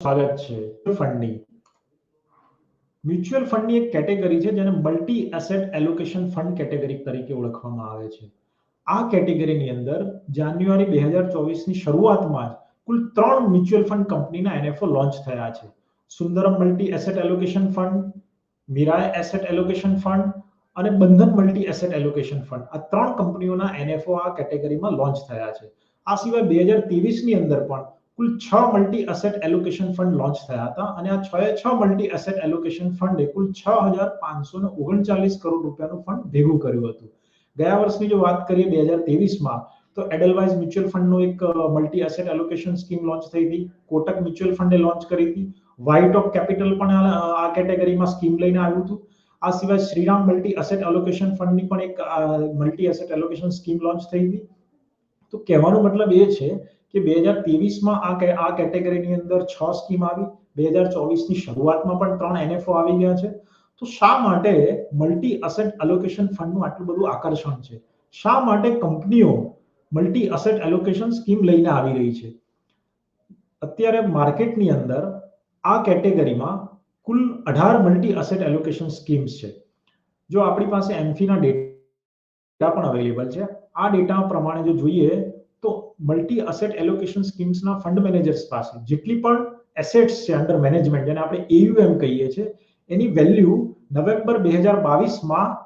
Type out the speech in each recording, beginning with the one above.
સ્વાગત છે ફંડની મ્યુચ્યુઅલ ફંડની એક કેટેગરી છે જેને multi asset allocation fund category તરીકે ઓળખવામાં આવે છે. આ કેટેગરીની અંદર જાન્યુઆરી બે હજાર ચોવીસની શરૂઆતમાં જ કુલ ત્રણ મ્યુચ્યુઅલ ફંડ કંપનીના એનએફઓ લોન્ચ થયા છે. Sundaram multi asset allocation fund Mirae asset allocation fund અને Bandhan multi asset allocation fund આ ત્રણ કંપનીઓના એનએફઓ આ કેટેગરીમાં લોન્ચ થયા છે. આ સિવાય બે હજાર ત્રેવીસની અંદર પણ કુલ છ multi asset allocation fund launch થયા હતા અને આ છ એ છ મલ્ટી એસેટ એલોકેશન ફંડે કુલ છ હજાર પાંચસો ને ઓગણચાલીસ કરોડ રૂપિયાનું ફંડ ભેગું કર્યું હતું. ગયા વર્ષની જો વાત કરીએ બે હજાર ત્રેવીસમાં, તો એડલવાઇઝ મ્યુચ્યુઅલ ફંડનો એક multi asset allocation scheme launch થઈ હતી. કોટક મ્યુચ્યુઅલ ફંડે લોન્ચ કરી હતી. વ્હાઇટ ઓફ કેપિટલ પણ આ કેટેગરીમાં સ્કીમ લઈને આવ્યું હતું. આ સિવાય શ્રીરામ મલ્ટી એસેટ એલોકેશન ફંડની પણ એક multi asset allocation scheme launch થઈ હતી. તો કહેવાનો મતલબ એ છે કે બે હજાર ત્રેવીસમાં આ આ કેટેગરીની અંદર છ સ્કીમ આવી, બે હજાર ચોવીસની શરૂઆતમાં પણ ત્રણ એનએફઓ આવી ગયા છે. તો શા માટે મલ્ટી અસેટ એલોકેશન ફંડનું આટલું બધું આકર્ષણ છે? શા માટે કંપનીઓ મલ્ટી અસેટ એલોકેશન સ્કીમ લઈને આવી રહી છે? અત્યારે માર્કેટની અંદર આ કેટેગરીમાં કુલ અઢાર મલ્ટી અસેટ એલોકેશન સ્કીમ્સ છે. જો આપણી પાસે એમફીના ડેટા પણ અવેલેબલ છે, આ ડેટા પ્રમાણે જો જોઈએ તો મલ્ટી અસેટ એલોકેશન સ્કીમ્સના ફંડ મેનેજર્સ પાસે જેટલી પણ એસેટ્સ છે અંડર મેનેજમેન્ટ જેને આપણે એયુએમ કહીએ છીએ, એની વેલ્યુ નવેમ્બર બે હજાર બાવીસમાં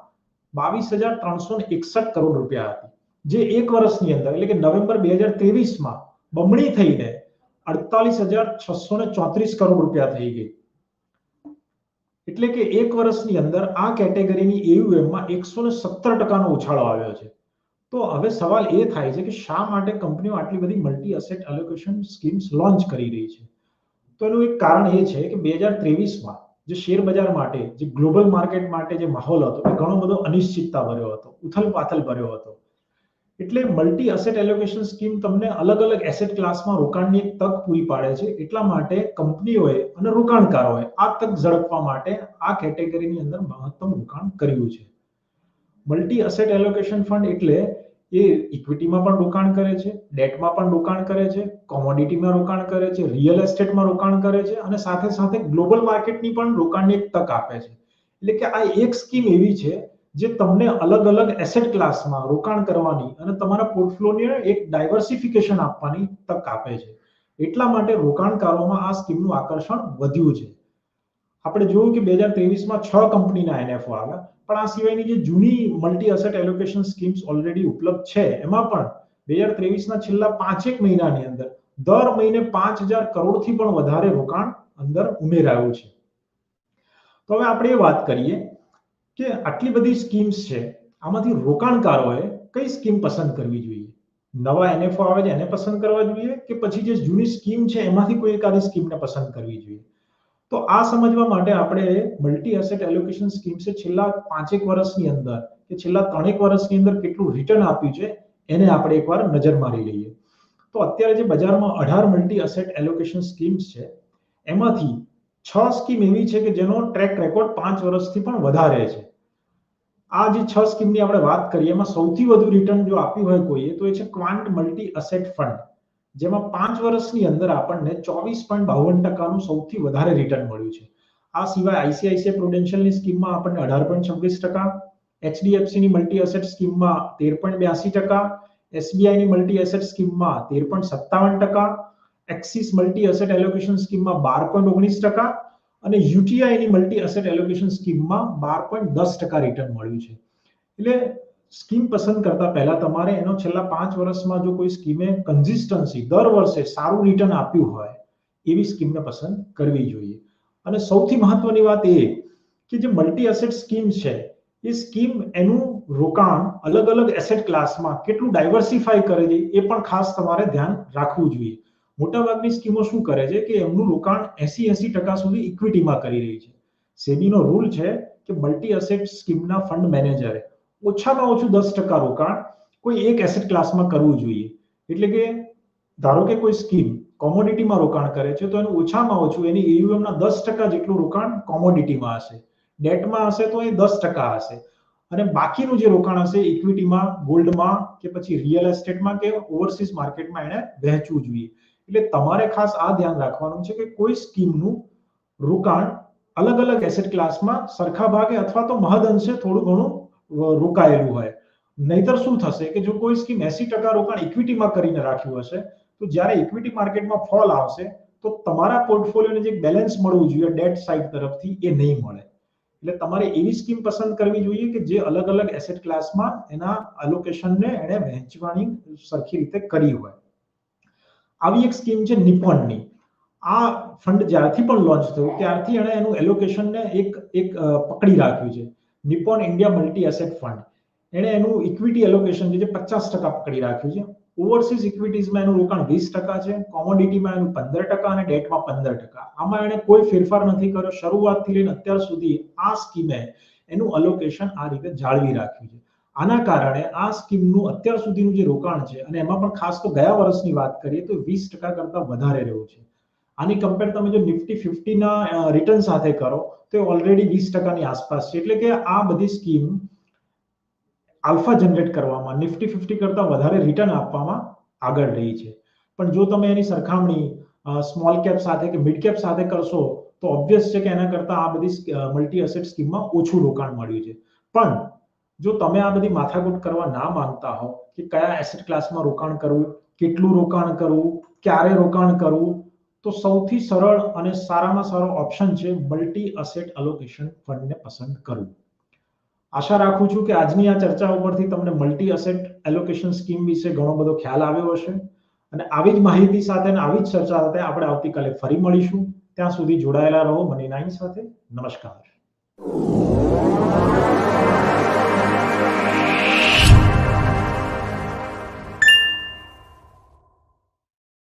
બાવીસ હજાર ત્રણસો એકસઠ કરોડ રૂપિયા હતી. જે એક વર્ષની અંદર, એટલે કે નવેમ્બર બે હજાર ત્રેવીસમાં બમણી થઈને અડતાલીસ હજાર છસો ને ચોત્રીસ કરોડ રૂપિયા થઈ ગઈ. એટલે કે એક વર્ષની અંદર આ કેટેગરીની એયુએમમાં એકસો ને સત્તર ટકાનો ઉછાળો આવ્યો છે. તો હવે સવાલ એ થાય છે કે શા માટે કંપનીઓ આટલી બધી multi asset allocation schemes launch કરી રહી છે? તો એનું એક કારણ એ છે કે બે હજાર ત્રેવીસમાં જે શેર બજાર માટે, જે ગ્લોબલ માર્કેટ માટે જે માહોલ હતો, એ ઘણો બધો અનિશ્ચિતતા ભર્યો હતો, ઉથલ પાથલ ભર્યો હતો. એટલે મલ્ટી અસેટ એલોકેશન સ્કીમ તમને અલગ અલગ એસેટ ક્લાસમાં રોકાણની તક પૂરી પાડે છે, એટલા માટે કંપનીઓએ અને રોકાણકારોએ આ તક ઝડપવા માટે આ કેટેગરીની અંદર મહત્તમ રોકાણ કર્યું છે. મલ્ટી અસેટ એલોકેશન ફંડ એટલે એ ઇક્વિટીમાં પણ રોકાણ કરે છે ડેટમાં પણ રોકાણ કરે છે કોમોડિટીમાં રોકાણ કરે છે રિયલ એસ્ટેટમાં રોકાણ કરે છે અને સાથે સાથે ગ્લોબલ માર્કેટની પણ રોકાણની એક તક આપે છે. એટલે કે આ એક સ્કીમ એવી છે જે તમને અલગ અલગ એસેટ ક્લાસમાં રોકાણ કરવાની અને તમારા પોર્ટફોલિયોને એક ડાયવર્સિફિકેશન આપવાની તક આપે છે. એટલા માટે રોકાણકારોમાં આ સ્કીમનું આકર્ષણ વધ્યું છે. આપણે જોયું કે બે હજાર ત્રેવીસમાં છ કંપનીના એનએફઓ આવ્યા. પણ આ સિવાયની જે જૂની multi asset allocation schemes already ઉપલબ્ધ છે, એમાં પણ બે હજાર ત્રેવીસના છેલ્લા પાંચેક મહિનાની અંદર દર મહિને પાંચ હજાર કરોડથી પણ વધારે રોકાણ અંદર ઉમેરાયું છે. તો હવે આપણે એ વાત કરીએ કે આટલી બધી સ્કીમ્સ છે, આમાંથી રોકાણકારોએ કઈ સ્કીમ પસંદ કરવી જોઈએ? નવા એનએફઓ આવે છે એને પસંદ કરવા જોઈએ કે પછી જે જૂની સ્કીમ છે એમાંથી કોઈ એકાદી સ્કીમને પસંદ કરવી જોઈએ? તો આ સમજવા માટે આપણે મલ્ટી એસેટ એલોકેશન સ્કીમ્સે છેલ્લા પાંચેક વર્ષની અંદર, કે છેલ્લા ત્રણેક વર્ષની અંદર કેટલું રિટર્ન આપ્યું છે, એને આપણે એકવાર નજર મારી લઈએ. તો અત્યારે જે બજારમાં અઢાર મલ્ટી એસેટ એલોકેશન સ્કીમ્સ છે, એમાંથી છ સ્કીમ એવી છે કે જેનો ટ્રેક રેકોર્ડ પાંચ વર્ષથી પણ વધારે છે. આ જે છ સ્કીમની આપણે વાત કરીએ, એમાં સૌથી વધુ રિટર્ન જો આપ્યું હોય કોઈએ, તો એ છે ક્વાન્ટ મલ્ટી અસેટ ફંડ જેમાં પાંચ વર્ષની અંદર આપણને ચોવીસ પોઈન્ટ બાવન ટકાનું સૌથી વધારે રિટર્ન મળ્યું છે. આ સિવાય આઈસીઆઈસીઆઈ પ્રુડેન્શિયલની સ્કીમમાં આપણને અઢાર પોઈન્ટ છવ્વીસ ટકા એચડીએફસીની મલ્ટી એસેટ સ્કીમમાં તેર પોઈન્ટ બ્યાસી ટકા એસબીઆઈની મલ્ટી એસેટ સ્કીમમાં તેર પોઈન્ટ સત્તાવન ટકા એક્સિસ મલ્ટી એસેટ એલોકેશન સ્કીમમાં બાર પોઈન્ટ ઓગણીસ ટકા અને યુટીઆઈની મલ્ટી એસેટ એલોકેશન સ્કીમમાં બાર પોઈન્ટ દસ ટકા રિટર્ન મળ્યું છે. એટલે સ્કીમ પસંદ કરતા પહેલા તમારે એનો છેલ્લા પાંચ વર્ષમાં જો કોઈ સ્કીમે કન્સિસ્ટન્સી દર વર્ષે સારું રિટર્ન આપ્યું હોય, એવી સ્કીમને પસંદ કરવી જોઈએ. અને સૌથી મહત્વની વાત એ કે જે મલ્ટી એસેટ સ્કીમ છે, એ સ્કીમ એનું રોકાણ અલગ અલગ એસેટ ક્લાસમાં કેટલું ડાયવર્સિફાય કરે છે, એ પણ ખાસ તમારે ધ્યાન રાખવું જોઈએ. મોટાભાગની સ્કીમો શું કરે છે કે એમનું રોકાણ એસી એસી ટકા સુધી ઇક્વિટીમાં કરી રહી છે. સેબીનો રૂલ છે કે મલ્ટી એસેટ સ્કીમના ફંડ મેનેજરે ઓછામાં ઓછું દસ ટકા રોકાણ કોઈ એક એસેટ ક્લાસમાં કરવું જોઈએ. એટલે કે ધારો કે કોઈ સ્કીમ કોમોડિટીમાં રોકાણ કરે છે, તો એનું ઓછામાં ઓછું એની એયુએમના દસ ટકા જેટલું રોકાણ કોમોડિટીમાં હશે. ડેટમાં હશે તો એ દસ ટકા હશે. અને બાકીનું જે રોકાણ હશે ઇક્વિટીમાં ગોલ્ડમાં કે પછી રિયલ એસ્ટેટમાં કે ઓવરસીઝ માર્કેટમાં એને વહેંચવું જોઈએ. એટલે તમારે ખાસ આ ધ્યાન રાખવાનું છે કે કોઈ સ્કીમનું રોકાણ અલગ અલગ એસેટ ક્લાસમાં સરખા ભાગે અથવા તો મહદ અંશે થોડું ઘણું રોકાયેલું હોય. નહીતર શું થશે કે જો કોઈ સ્કીમ એસી ટકા રોકાણ ઇક્વિટીમાં કરીને રાખ્યું હશે, તો જ્યારે ઇક્વિટી માર્કેટમાં ફોલ આવશે, તો તમારા પોર્ટફોલિયોને જે બેલેન્સ મળવું જોઈએ ડેટ સાઇડ તરફથી એ નહીં મળે. એટલે તમારે એવી સ્કીમ પસંદ કરવી જોઈએ કે જે અલગ અલગ એસેટ ક્લાસમાં એના અલોકેશનને એને વહેંચવાની સરખી રીતે કરી હોય. આવી એક સ્કીમ છે નિપોનની આ ફંડ જ્યારથી પણ લોન્ચ થયું, ત્યારથી એણે એનું એલોકેશનને એક એક પકડી રાખ્યું છે. Nippon India multi asset fund એણે એનું ઇક્વિટી એલોકેશન જે પચાસ ટકા પકડી રાખ્યું છે. ઓવરસીઝ ઇક્વિટીઝમાં એનું રોકાણ વીસ ટકા છે. કોમોડિટીમાં એનું પંદર ટકા અને ડેટમાં પંદર ટકા. આમાં એણે કોઈ ફેરફાર નથી કર્યો. શરૂઆતથી લઈને અત્યાર સુધી આ સ્કીમે એનું અલોકેશન આ રીતે જાળવી રાખ્યું છે. આના કારણે આ સ્કીમનું અત્યાર સુધીનું જે રોકાણ છે, અને એમાં પણ ખાસ તો ગયા વર્ષની વાત કરીએ તો વીસ ટકા કરતા વધારે રહ્યું છે. આની કમ્પેર તમે જો નિફ્ટી ફિફ્ટીના રિટર્ન સાથે કરો, તો ઓલરેડી વીસ ટકાની આસપાસ છે. એટલે કે આ બધી સ્કીમ આલ્ફા જનરેટ કરવામાં નિફ્ટી ફિફ્ટી કરતાં વધારે રિટર્ન આપવામાં આગળ રહી છે. પણ જો તમે એની સરખામણી સ્મોલ કેપ સાથે કે મિડ કેપ સાથે કરશો, તો ઓબ્વિયસ છે કે એના કરતાં આ બધી મલ્ટી એસેટ સ્કીમમાં ઓછું રોકાણ મળ્યું છે. પણ જો તમે આ બધી માથાકૂટ કરવા ના માંગતા હો કે કયા એસેટ ક્લાસમાં રોકાણ કરવું, કેટલું રોકાણ કરવું, ક્યારે રોકાણ કરવું તો સૌથી સરળ અને સારામાં સારો ઓપ્શન છે મલ્ટી અસેટ અલોકેશન ફંડને પસંદ કરવું. આશા રાખું છું કે આજની આ ચર્ચા ઉપરથી તમને મલ્ટી અસેટ એલોકેશન સ્કીમ વિશે ઘણો બધો ખ્યાલ આવ્યો હશે. અને આવી જ માહિતી સાથે અને આવી જ ચર્ચા સાથે આપણે આવતીકાલે ફરી મળીશું. ત્યાં સુધી જોડાયેલા રહો મની નાઇન સાથે. નમસ્કાર.